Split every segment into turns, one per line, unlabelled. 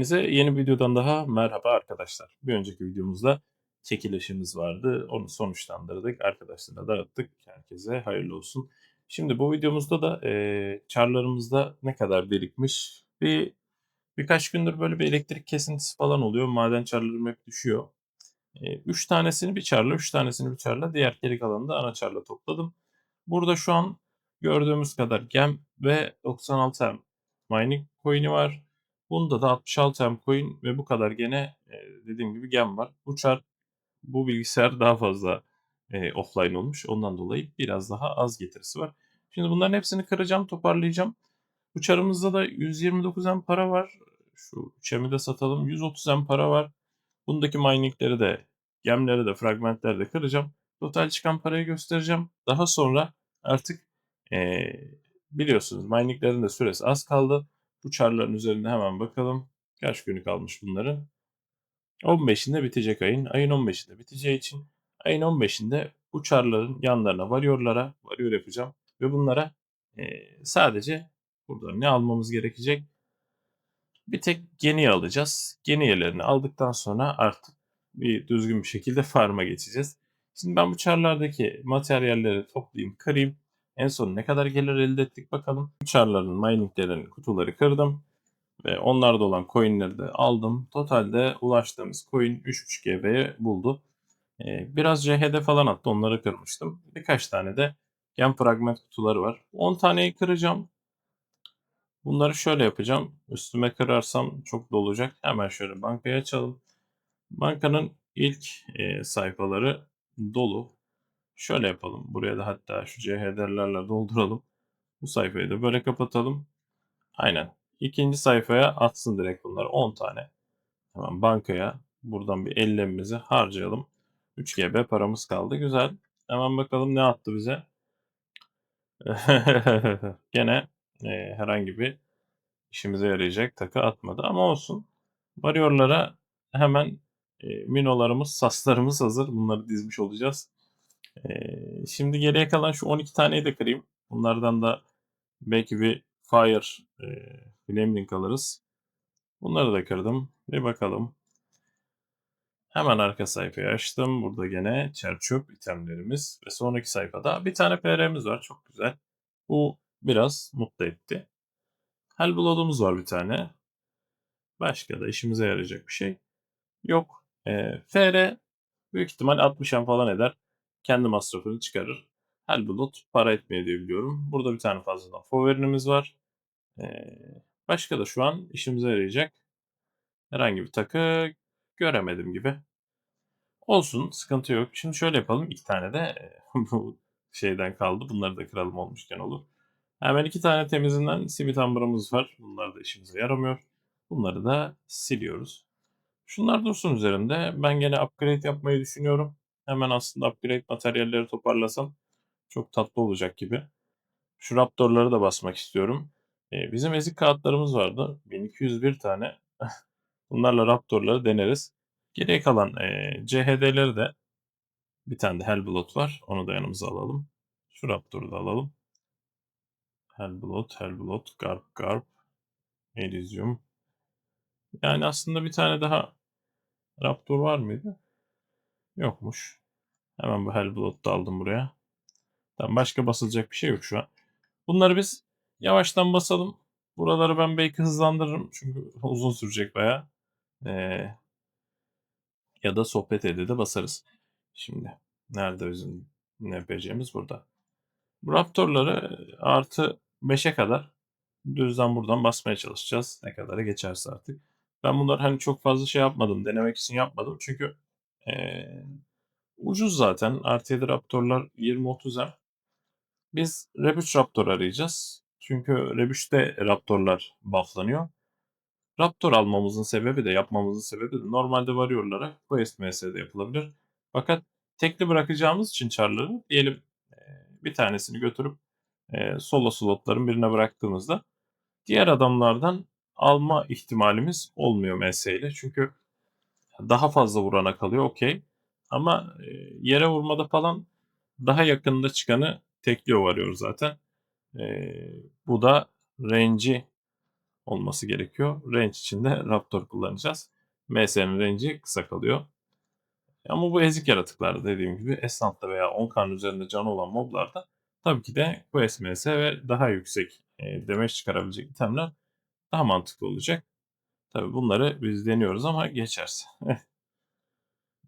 Hepinize yeni videodan daha merhaba arkadaşlar. Bir önceki videomuzda çekilişimiz vardı. Onu sonuçlandırdık. Arkadaşlarına dağıttık. Herkese hayırlı olsun. Şimdi bu videomuzda da e, çarlarımızda ne kadar birikmiş bir birkaç gündür böyle bir elektrik kesintisi falan oluyor. Maden çarlarım hep düşüyor. 3 tanesini bir çarla, 3 tanesini bir çarla. Diğer geri kalanını da ana çarla topladım. Burada şu an gördüğümüz kadar gem ve 96 M mining coin'i var. Bunda da 66 M coin ve bu kadar gene e, dediğim gibi gem var. Bu çar bu bilgisayar daha fazla e, offline olmuş. Ondan dolayı biraz daha az getirisi var. Şimdi bunların hepsini kıracağım, toparlayacağım. Bu çarımızda da 129 M para var. Şu 3M'i de satalım. 130 M para var. Bundaki miningleri de, gemleri de, fragmentleri de kıracağım. Total çıkan parayı göstereceğim. Daha sonra artık ee, biliyorsunuz mininglerin de süresi az kaldı. Bu çarların üzerinde hemen bakalım. Kaç günü kalmış bunların? 15'inde bitecek ayın. Ayın 15'inde biteceği için ayın 15'inde bu çarların yanlarına varyorlara varıyor yapacağım. Ve bunlara e, sadece burada ne almamız gerekecek? Bir tek geniye alacağız. Geniyelerini aldıktan sonra artık bir düzgün bir şekilde farma geçeceğiz. Şimdi ben bu çarlardaki materyalleri toplayayım, kırayım. En son ne kadar gelir elde ettik bakalım. Çarların mininglerin kutuları kırdım. Ve onlarda olan coinleri de aldım. Totalde ulaştığımız coin 3.5 GB'ye buldu. Ee, biraz CHD falan attı onları kırmıştım. Birkaç tane de gem fragment kutuları var. 10 taneyi kıracağım. Bunları şöyle yapacağım. Üstüme kırarsam çok dolacak. Hemen şöyle bankaya açalım. Bankanın ilk e, sayfaları dolu. Şöyle yapalım. Buraya da hatta şu CHD'lerle dolduralım. Bu sayfayı da böyle kapatalım. Aynen. İkinci sayfaya atsın direkt bunlar 10 tane. Hemen bankaya buradan bir ellemimizi harcayalım. 3 GB paramız kaldı. Güzel. Hemen bakalım ne attı bize. Gene e, herhangi bir işimize yarayacak takı atmadı ama olsun. Varyorlara hemen e, minolarımız, saslarımız hazır. Bunları dizmiş olacağız. Şimdi geriye kalan şu 12 taneyi de kırayım. Bunlardan da belki bir Fire e, Flaming alırız. Bunları da kırdım. Bir bakalım. Hemen arka sayfayı açtım. Burada gene çerçöp itemlerimiz. Ve sonraki sayfada bir tane PR'miz var. Çok güzel. Bu biraz mutlu etti. Hellblood'umuz var bir tane. Başka da işimize yarayacak bir şey yok. E, FR büyük ihtimal 60 falan eder kendi masrafını çıkarır. Helbulut para etmiyor diye biliyorum. Burada bir tane fazladan Fover'imiz var. Ee, başka da şu an işimize yarayacak herhangi bir takı göremedim gibi. Olsun sıkıntı yok. Şimdi şöyle yapalım. iki tane de bu şeyden kaldı. Bunları da kıralım olmuşken olur. Hemen iki tane temizinden simit ambarımız var. Bunlar da işimize yaramıyor. Bunları da siliyoruz. Şunlar dursun üzerinde. Ben gene upgrade yapmayı düşünüyorum. Hemen aslında upgrade materyalleri toparlasam çok tatlı olacak gibi. Şu Raptor'ları da basmak istiyorum. Ee, bizim ezik kağıtlarımız vardı. 1201 tane. Bunlarla Raptor'ları deneriz. Geriye kalan e, CHD'leri de bir tane de Hellblood var. Onu da yanımıza alalım. Şu Raptor'u da alalım. Hellblood, Hellblood, Garp, Garp, Elysium. Yani aslında bir tane daha Raptor var mıydı? Yokmuş. Hemen bu Hellblood'u aldım buraya. Tamam başka basılacak bir şey yok şu an. Bunları biz yavaştan basalım. Buraları ben belki hızlandırırım. Çünkü uzun sürecek baya. Ee, ya da sohbet ede de basarız. Şimdi nerede bizim ne yapacağımız burada. Bu Raptor'ları artı 5'e kadar düzden buradan basmaya çalışacağız. Ne kadara geçerse artık. Ben bunları hani çok fazla şey yapmadım. Denemek için yapmadım. Çünkü ee, Ucuz zaten. Artı 7 Raptor'lar 20-30 M. Biz Rebuch Raptor arayacağız. Çünkü Rebuch'te Raptor'lar bufflanıyor. Raptor almamızın sebebi de yapmamızın sebebi de normalde varıyorlara Quest MS'de yapılabilir. Fakat tekli bırakacağımız için çarları diyelim bir tanesini götürüp solo slotların birine bıraktığımızda diğer adamlardan alma ihtimalimiz olmuyor MS ile. Çünkü daha fazla vurana kalıyor okey. Ama e, yere vurmada falan daha yakında çıkanı tekliyor varıyor zaten. E, bu da range'i olması gerekiyor. Range için de Raptor kullanacağız. MS'nin range'i kısa kalıyor. Ama bu ezik yaratıklar dediğim gibi Esnaf'ta veya 10 kan üzerinde canı olan moblarda tabii ki de bu SMS ve daha yüksek e, demeç çıkarabilecek itemler daha mantıklı olacak. Tabii bunları biz deniyoruz ama geçerse.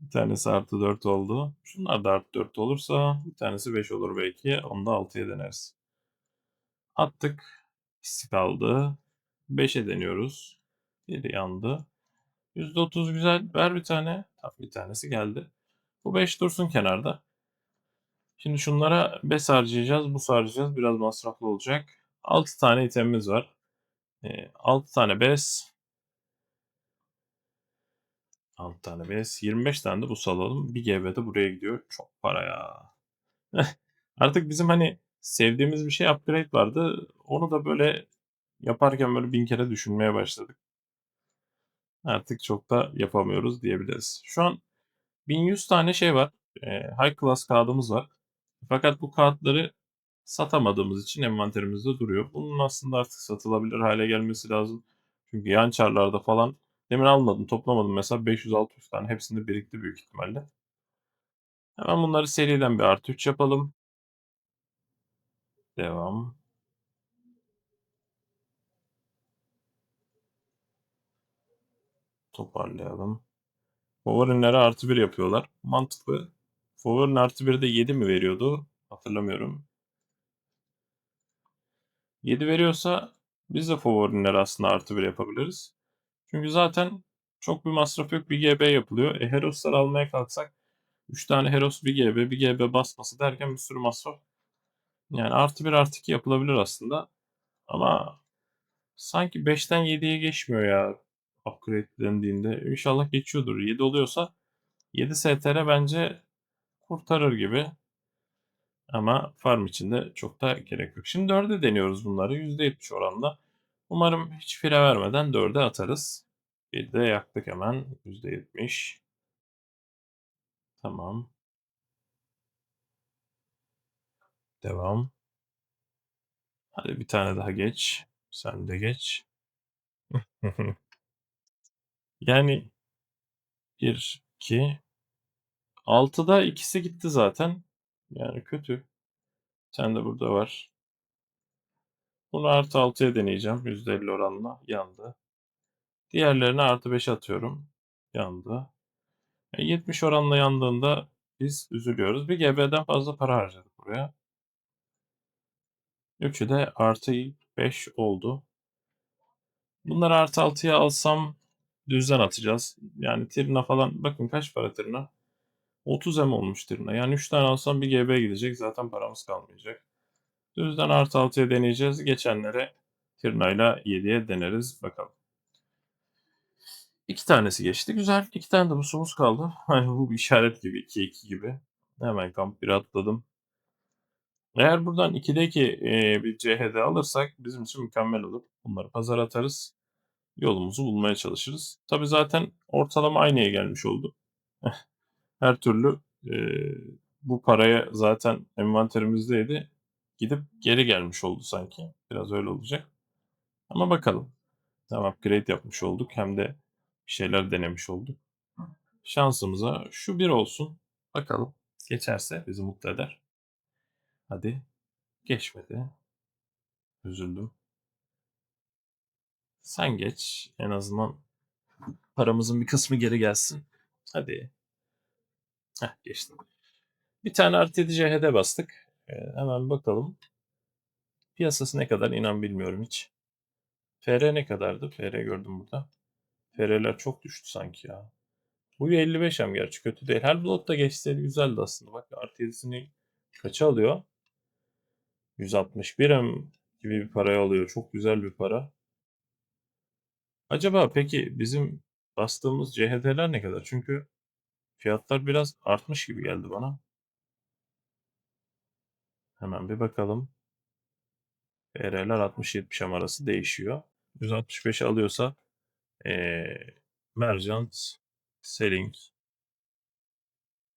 bir tanesi artı 4 oldu. Şunlar da artı 4 olursa bir tanesi 5 olur belki. Onu da 6'ya deneriz. Attık. İkisi kaldı. 5'e deniyoruz. Biri yandı. %30 güzel. Ver bir tane. Tabii bir tanesi geldi. Bu 5 dursun kenarda. Şimdi şunlara bes harcayacağız. Bu harcayacağız. Biraz masraflı olacak. 6 tane itemimiz var. E, 6 tane bes. 6 tane bes. 25 tane de bu salalım. Bir GB de buraya gidiyor. Çok para ya. Artık bizim hani sevdiğimiz bir şey upgrade vardı. Onu da böyle yaparken böyle bin kere düşünmeye başladık. Artık çok da yapamıyoruz diyebiliriz. Şu an 1100 tane şey var. E, high class kağıdımız var. Fakat bu kağıtları satamadığımız için envanterimizde duruyor. Bunun aslında artık satılabilir hale gelmesi lazım. Çünkü yan çarlarda falan demin almadım, toplamadım mesela 500-600 tane hepsinde birikti büyük ihtimalle. Hemen bunları seriden bir artı 3 yapalım. Devam. Toparlayalım. Favorinlere artı 1 yapıyorlar. Mantıklı. Favorin artı 1'de 7 mi veriyordu? Hatırlamıyorum. 7 veriyorsa biz de favorinlere aslında artı 1 yapabiliriz. Çünkü zaten çok bir masraf yok. Bir GB yapılıyor. E Heros'ları almaya kalksak 3 tane Heros 1 GB, 1 GB basması derken bir sürü masraf. Yani artı 1 artı 2 yapılabilir aslında. Ama sanki 5'ten 7'ye geçmiyor ya upgrade dendiğinde. İnşallah geçiyordur. 7 oluyorsa 7 STR bence kurtarır gibi. Ama farm için de çok da gerek yok. Şimdi 4'e deniyoruz bunları. %70 oranla. Umarım hiç fire vermeden 4'e atarız. Bir de yaktık hemen. %70. Tamam. Devam. Hadi bir tane daha geç. Sen de geç. yani 1, 2, 6'da ikisi gitti zaten. Yani kötü. Sen de burada var. Bunu artı 6'ya deneyeceğim. %50 oranla. Yandı. Diğerlerini artı 5 atıyorum. Yandı. E 70 oranla yandığında biz üzülüyoruz. Bir GB'den fazla para harcadık buraya. Üçü de artı 5 oldu. Bunları artı 6'ya alsam düzden atacağız. Yani Tirna falan bakın kaç para Tirna? 30 M olmuş Tirna. Yani 3 tane alsam bir GB gidecek. Zaten paramız kalmayacak. Düzden artı 6'ya deneyeceğiz. Geçenlere Tirna ile 7'ye deneriz. Bakalım. İki tanesi geçti. Güzel. İki tane de busumuz kaldı. Hani bu bir işaret gibi. 2-2 gibi. Hemen kamp 1'e atladım. Eğer buradan 2'deki e, bir CHD alırsak bizim için mükemmel olur. Bunları pazar atarız. Yolumuzu bulmaya çalışırız. Tabi zaten ortalama aynıya gelmiş oldu. Her türlü e, bu paraya zaten envanterimizdeydi. Gidip geri gelmiş oldu sanki. Biraz öyle olacak. Ama bakalım. Hem upgrade yapmış olduk hem de bir şeyler denemiş olduk. Şansımıza şu bir olsun. Bakalım. Geçerse bizi mutlu eder. Hadi. Geçmedi. Üzüldüm. Sen geç. En azından paramızın bir kısmı geri gelsin. Hadi. Heh geçtim. Bir tane artı 7 CHD bastık. Hemen bakalım. Piyasası ne kadar inan bilmiyorum hiç. FR ne kadardı? FR gördüm burada. FR'ler çok düştü sanki ya. Bu 55 hem gerçi kötü değil. Her blot da geçseydi güzeldi aslında. Bak artı 7'sini kaça alıyor? 161 hem gibi bir paraya alıyor. Çok güzel bir para. Acaba peki bizim bastığımız CHD'ler ne kadar? Çünkü fiyatlar biraz artmış gibi geldi bana. Hemen bir bakalım. FR'ler 60-70 arası değişiyor. 165 alıyorsa ee, Merchant Selling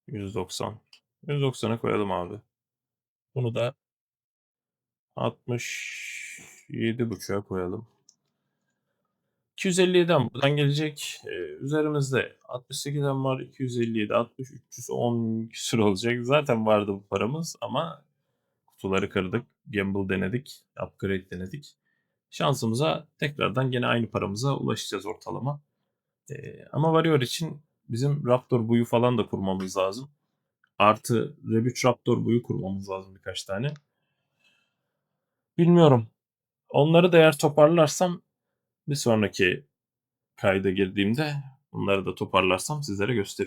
190. 190'a koyalım abi. Bunu da 67 buçuğa koyalım. 257'den buradan gelecek. Ee, üzerimizde 68'den var. 257, 60, 310 küsur olacak. Zaten vardı bu paramız ama kutuları kırdık. Gamble denedik. Upgrade denedik. Şansımıza tekrardan gene aynı paramıza ulaşacağız ortalama. Ee, ama Warrior için bizim Raptor buyu falan da kurmamız lazım. Artı Rebüç Raptor buyu kurmamız lazım birkaç tane. Bilmiyorum. Onları da eğer toparlarsam bir sonraki kayda girdiğimde bunları da toparlarsam sizlere gösteriyorum.